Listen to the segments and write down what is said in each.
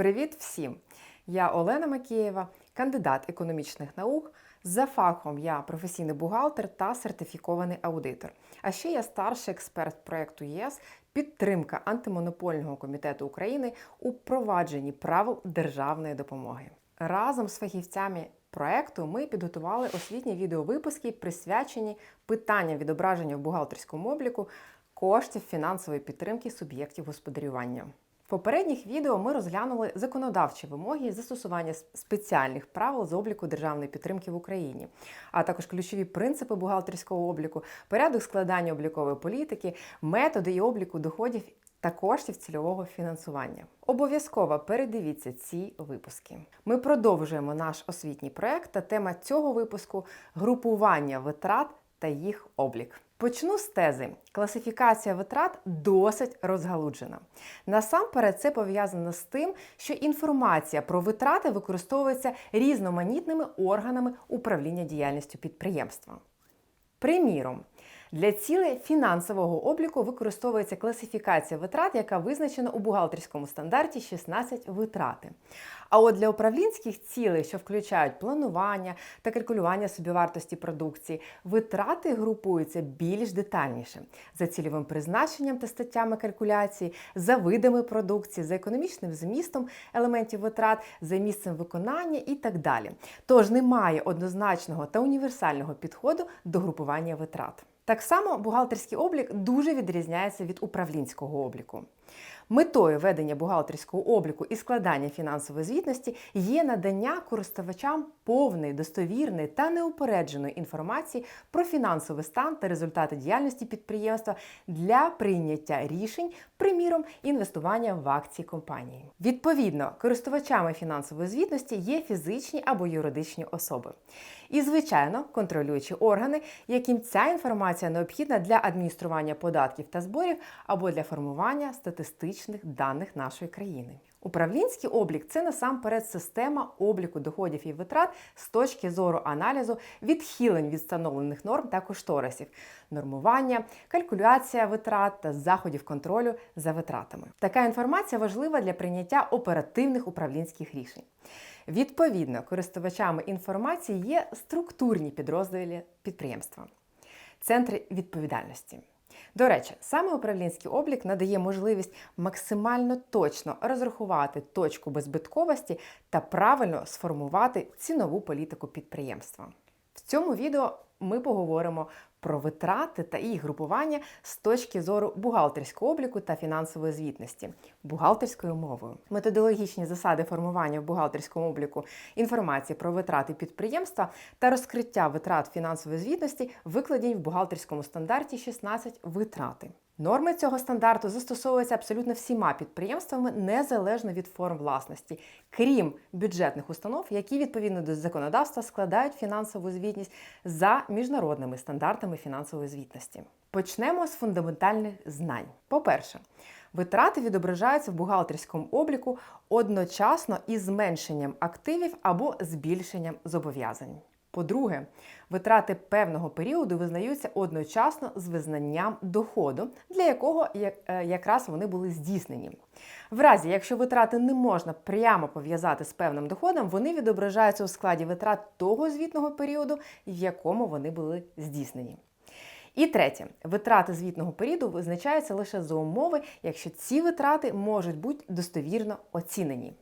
Привіт всім! Я Олена Макієва, кандидат економічних наук. За фахом я професійний бухгалтер та сертифікований аудитор. А ще я старший експерт проєкту ЄС підтримка антимонопольного комітету України у провадженні правил державної допомоги. Разом з фахівцями проекту ми підготували освітні відеовипуски, присвячені питанням відображення в бухгалтерському обліку коштів фінансової підтримки суб'єктів господарювання. Попередніх відео ми розглянули законодавчі вимоги застосування спеціальних правил з обліку державної підтримки в Україні, а також ключові принципи бухгалтерського обліку, порядок складання облікової політики, методи і обліку доходів та коштів цільового фінансування. Обов'язково передивіться ці випуски. Ми продовжуємо наш освітній проект та тема цього випуску групування витрат та їх облік. Почну з тези. Класифікація витрат досить розгалуджена. Насамперед, це пов'язано з тим, що інформація про витрати використовується різноманітними органами управління діяльністю підприємства. Приміром, для цілей фінансового обліку використовується класифікація витрат, яка визначена у бухгалтерському стандарті 16 витрати. А от для управлінських цілей, що включають планування та калькулювання собівартості продукції, витрати групуються більш детальніше за цільовим призначенням та статтями калькуляції, за видами продукції, за економічним змістом елементів витрат, за місцем виконання і так далі. Тож немає однозначного та універсального підходу до групування витрат. Так само бухгалтерський облік дуже відрізняється від управлінського обліку. Метою ведення бухгалтерського обліку і складання фінансової звітності є надання користувачам повної, достовірної та неупередженої інформації про фінансовий стан та результати діяльності підприємства для прийняття рішень, приміром, інвестування в акції компанії. Відповідно, користувачами фінансової звітності є фізичні або юридичні особи. І, звичайно, контролюючі органи, яким ця інформація необхідна для адміністрування податків та зборів або для формування статистичних даних нашої країни. Управлінський облік це насамперед система обліку доходів і витрат з точки зору аналізу відхилень від встановлених норм та кошторисів, нормування, калькуляція витрат та заходів контролю за витратами. Така інформація важлива для прийняття оперативних управлінських рішень. Відповідно, користувачами інформації є структурні підрозділи підприємства, центри відповідальності. До речі, саме управлінський облік надає можливість максимально точно розрахувати точку беззбитковості та правильно сформувати цінову політику підприємства. В цьому відео ми поговоримо про витрати та їх групування з точки зору бухгалтерського обліку та фінансової звітності бухгалтерською мовою. Методологічні засади формування в бухгалтерському обліку інформації про витрати підприємства та розкриття витрат фінансової звітності викладені в бухгалтерському стандарті 16 витрати. Норми цього стандарту застосовуються абсолютно всіма підприємствами незалежно від форм власності, крім бюджетних установ, які відповідно до законодавства складають фінансову звітність за міжнародними стандартами фінансової звітності. Почнемо з фундаментальних знань. По-перше, Витрати відображаються в бухгалтерському обліку одночасно із зменшенням активів або збільшенням зобов'язань. По-друге, витрати певного періоду визнаються одночасно з визнанням доходу, для якого е, якраз вони були здійснені. В разі, якщо витрати не можна прямо пов'язати з певним доходом, вони відображаються у складі витрат того звітного періоду, в якому вони були здійснені. І третє, витрати звітного періоду визначаються лише за умови, якщо ці витрати можуть бути достовірно оцінені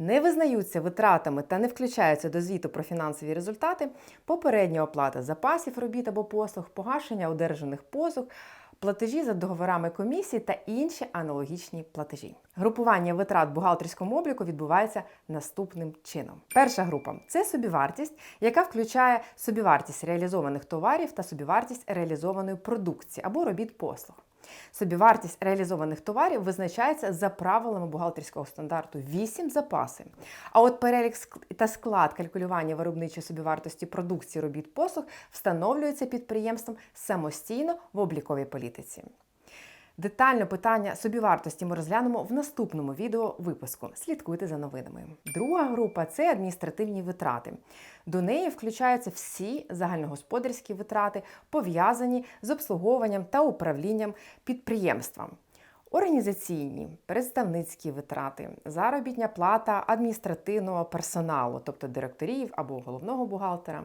не визнаються витратами та не включаються до звіту про фінансові результати, попередня оплата запасів робіт або послуг, погашення одержаних позух, платежі за договорами комісії та інші аналогічні платежі. Групування витрат в бухгалтерському обліку відбувається наступним чином. Перша група це собівартість, яка включає собівартість реалізованих товарів та собівартість реалізованої продукції або робіт послуг. Собівартість реалізованих товарів визначається за правилами бухгалтерського стандарту 8 запаси. А от перелік та склад калькулювання виробничої собівартості продукції робіт послуг встановлюється підприємством самостійно в обліковій політиці. Детально питання собівартості ми розглянемо в наступному відео випуску. Слідкуйте за новинами. Друга група це адміністративні витрати. До неї включаються всі загальногосподарські витрати, пов'язані з обслуговуванням та управлінням підприємством. Організаційні, представницькі витрати, заробітня плата адміністративного персоналу, тобто директорів або головного бухгалтера,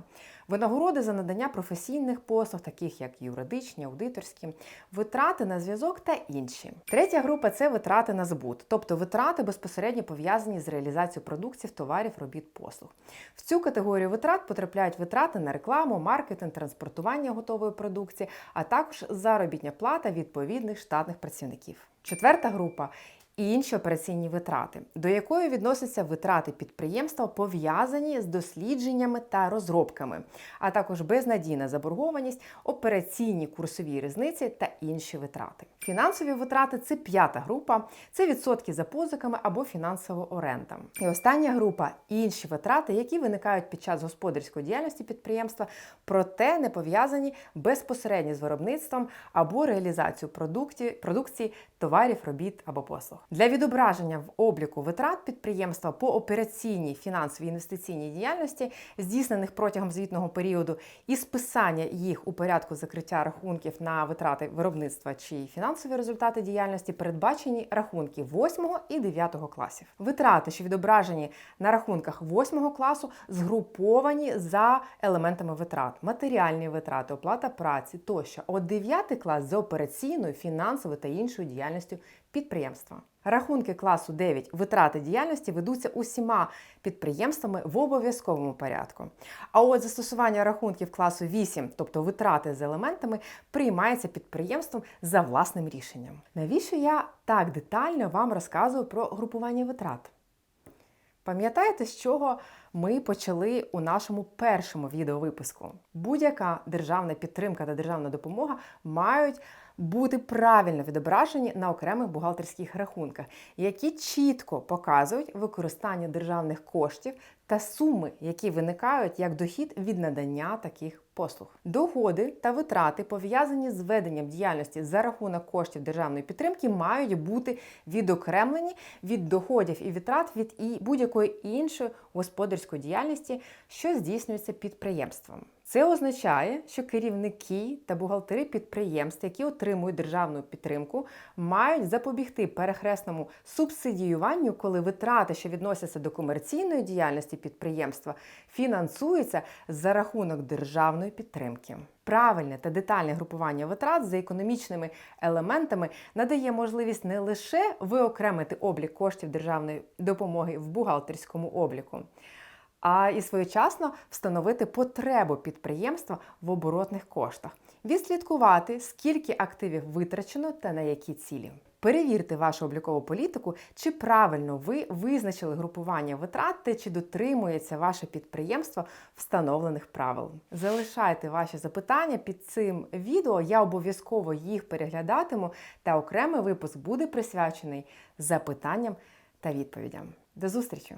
винагороди за надання професійних послуг, таких як юридичні, аудиторські, витрати на зв'язок та інші. Третя група це витрати на збут, тобто витрати безпосередньо пов'язані з реалізацією продуктів, товарів, робіт, послуг. В цю категорію витрат потрапляють витрати на рекламу, маркетинг, транспортування готової продукції, а також заробітня плата відповідних штатних працівників. Четверта група інші операційні витрати, до якої відносяться витрати підприємства, пов'язані з дослідженнями та розробками, а також безнадійна заборгованість, операційні курсові різниці та інші витрати. Фінансові витрати це п'ята група, це відсотки за позиками або фінансова оренда. І остання група інші витрати, які виникають під час господарської діяльності підприємства, проте не пов'язані безпосередньо з виробництвом або реалізацією продуктів, продукції, товарів, робіт або послуг. Для відображення в обліку витрат підприємства по операційній фінансовій інвестиційній діяльності, здійснених протягом звітного періоду, і списання їх у порядку закриття рахунків на витрати виробництва чи фінансові результати діяльності передбачені рахунки 8 і 9 класів. Витрати, що відображені на рахунках 8 класу, згруповані за елементами витрат, матеріальні витрати, оплата праці тощо. От 9 клас за операційною, фінансовою та іншою діяльністю підприємства. Рахунки класу 9 витрати діяльності ведуться усіма підприємствами в обов'язковому порядку. А от застосування рахунків класу 8, тобто витрати з елементами, приймається підприємством за власним рішенням. Навіщо я так детально вам розказую про групування витрат? Пам'ятаєте, з чого ми почали у нашому першому відеовипуску? Будь-яка державна підтримка та державна допомога мають бути правильно відображені на окремих бухгалтерських рахунках, які чітко показують використання державних коштів та суми, які виникають як дохід від надання таких послуг. Доходи та витрати, пов'язані з веденням діяльності за рахунок коштів державної підтримки, мають бути відокремлені від доходів і витрат від і будь-якої іншої господарської діяльності, що здійснюється підприємством. Це означає, що керівники та бухгалтери підприємств, які отримують державну підтримку, мають запобігти перехресному субсидіюванню, коли витрати, що відносяться до комерційної діяльності підприємства, фінансуються за рахунок державної підтримки. Правильне та детальне групування витрат за економічними елементами надає можливість не лише виокремити облік коштів державної допомоги в бухгалтерському обліку а і своєчасно встановити потребу підприємства в оборотних коштах, відслідкувати, скільки активів витрачено та на які цілі. Перевірте вашу облікову політику, чи правильно ви визначили групування витрат та чи дотримується ваше підприємство встановлених правил. Залишайте ваші запитання під цим відео, я обов'язково їх переглядатиму, та окремий випуск буде присвячений запитанням та відповідям. До зустрічі!